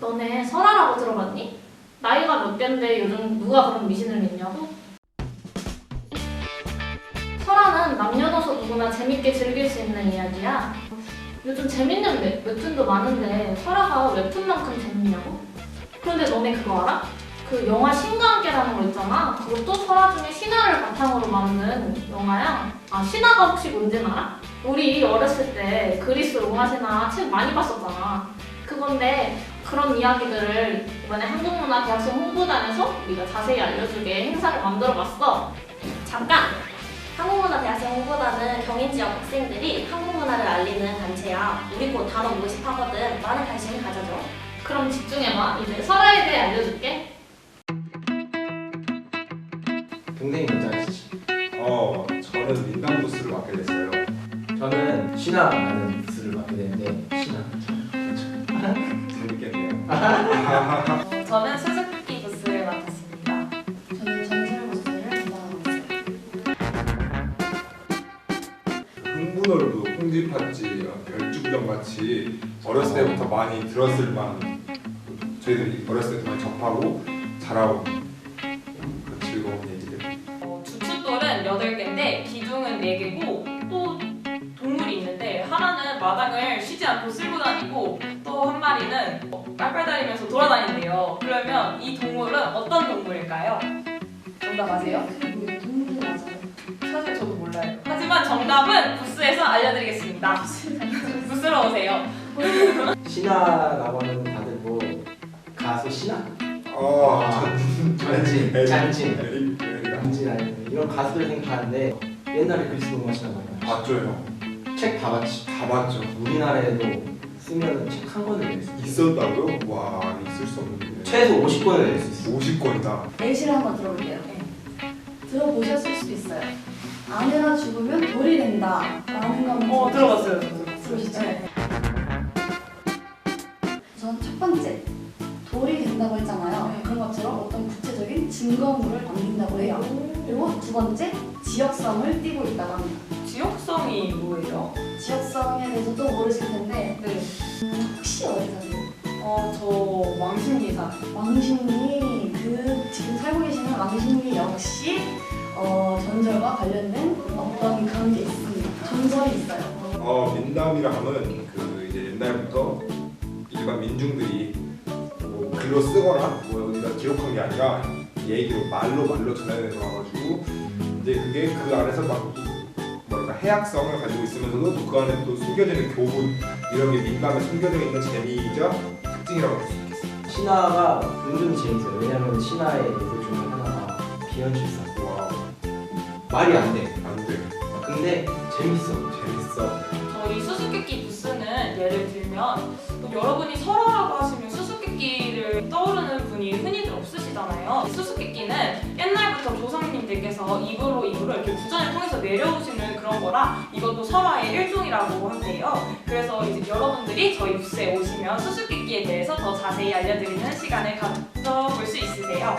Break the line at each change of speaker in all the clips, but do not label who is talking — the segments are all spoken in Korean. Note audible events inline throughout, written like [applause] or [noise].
너네 설아라고 들어봤니? 나이가 몇 갠데 요즘 누가 그런 미신을 믿냐고? 설아는 남녀노소 누구나 재밌게 즐길 수 있는 이야기야. 요즘 재밌는 웹, 웹툰도 많은데 설아가 웹툰만큼 재밌냐고? 그런데 너네 그거 알아? 그 영화 신과 함께라는 거 있잖아. 그것도 설화 중에 신화를 바탕으로 만든 영화야. 아 신화가 혹시 뭔지는 알아? 우리 어렸을 때 그리스 로마 신화 책 많이 봤었잖아. 그건데 그런 이야기들을 이번에 한국문화대학생 홍보단에서 우리가 자세히 알려주게 행사를 만들어봤어.
잠깐! 한국문화대학생 홍보단은 경인 지역 학생들이 한국문화를 알리는 단체야. 우리 곧 단어 모집하거든. 많은 관심 가져줘.
그럼 집중해봐. 이제 설화에 대해 알려줄게.
동생이 하시지.
어, 저는 민담 부스를 맡게 됐어요.
저는 신화라는 부스를 맡게 되는데 신화.
어, [laughs] 저는 수수께끼 부스를 맡았습니다.
저는 전설 모습을 담당하고 있어요.
흥분월도, 홍지팥지, 별주부정 같이 어렸을 때부터 많이 들었을 만한 저희들이 어렸을 때부터 많이 접하고 자라온 그런 즐거운 얘기들.
어, 주춧돌은 8개인데 기둥은 4개고 또 동물이 있는데 하나는 마당을 쉬지 않고 쓸고 다니고 또한 마리는 어, 빨빨다니면서 돌아다닌대요. 그러면 이 동물은 어떤 동물일까요? 정답 아세요? 사실 저도 몰라요. 하지만 정답은 부스에서 알려드리겠습니다. 부스로 오세요.
신화라고 하면 다들 뭐 가수 신화?
어,
아,
전,
잔진, 잔진.
에릭, 에릭.
남진 아니면 이런 가수들 생각하는데 옛날에 그리스 로마 신화 많이. 봤죠,
형.
책다 봤지.
다 봤죠.
우리나라에도 쓰면 책 한 권을 낼 수 있어.
있었다고요? 와, 있을 수 없는 일이네.
최소 50권을 낼 수 있어.
50권이다.
예시를 한번 들어볼게요. 들어보셨을 수도 있어요. 아내가 죽으면 돌이 된다. 라는 거 한번
어, 들어봤어요.
들어보시죠?
네.
우선 첫 번째, 돌이 된다고 했잖아요.
네.
그런 것처럼 어떤 구체적인 증거물을 남긴다고 해요. 그리고 두 번째, 지역성을 띠고 있다고 합니다.
지역성이 뭐예요?
지역성에 대해서도 모르실 텐데
네.
음, 혹시 어디 사세요?
어, 저 왕십리사.
왕십리 그 지금 살고 계시는 왕십리 역시 어, 전설과 관련된 어떤 그런 게 있습니다. 전설이 있어요.
어, 민담이라 하면 그 이제 옛날부터 일반 민중들이 뭐 글로 쓰거나 뭐 어디다 기록한 게 아니라 얘기로 말로 말로 전해내서 와가지고 이제 그게 그 안에서 막 해악성을 가지고 있으면서도 또그 안에 또 숨겨져 있는 교훈 이런 게 민담에 숨겨져 있는 재미이자 특징이라고 할 수 있겠습니다.
신화가 은근히 재밌어요. 왜냐면 신화의 예술 중에 하나가 비현실성.
와,
말이 안 돼.
안 돼.
근데 재밌어.
재밌어.
저희 수수께끼 부스는 예를 들면 또 여러분이 설화라고 하시면 수수께끼를 떠오르는 분이 흔히들 없으시잖아요. 수수께끼는 조상님들께서 입으로 입으로 이렇게 구전을 통해서 내려오시는 그런 거라 이것도 설화의 일종이라고 한대요. 그래서 이제 여러분들이 저희 부스에 오시면 수수께끼에 대해서 더 자세히 알려드리는 시간을 가져볼 수 있으세요.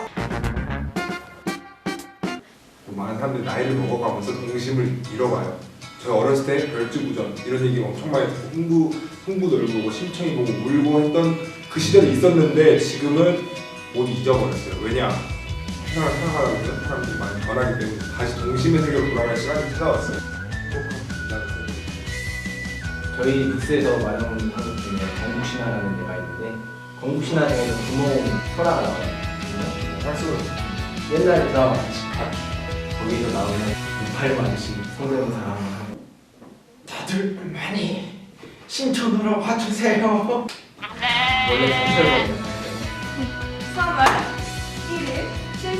또 많은 사람들이 나이를 먹어가면서 동심을 잃어가요. 저 어렸을 때 별주부전 이런 얘기 엄청 많이 듣고 흥부 흥부 놀고 심청이 보고 울고 했던 그 시절이 있었는데 지금은 모두 잊어버렸어요. 왜냐 생활 생활하다 보면 사람들이 많이 변하기 때문에 다시 동심의 세계로 돌아갈 시간이 찾아왔어요.
저희 부스에서 마련하는 한국 중에 건국신화라는 데가 있는데 건국신화 중에서 구멍 설화가 나와요.
박수.
옛날 드라마 집합 거기서 나오는 이팔 아저씨 성대모사랑 다들 많이 신촌으로 와주세요. 원래.
3월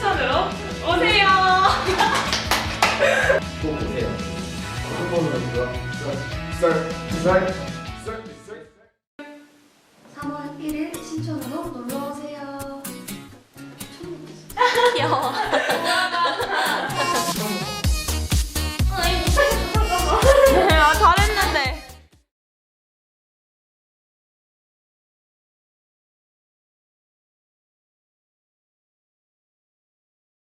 춘천으로 오세요.
꼭 오세요. 한 번만 더. 쌀, 쌀. 3월 1일 신촌으로 놀러
오세요. [laughs] 귀여워.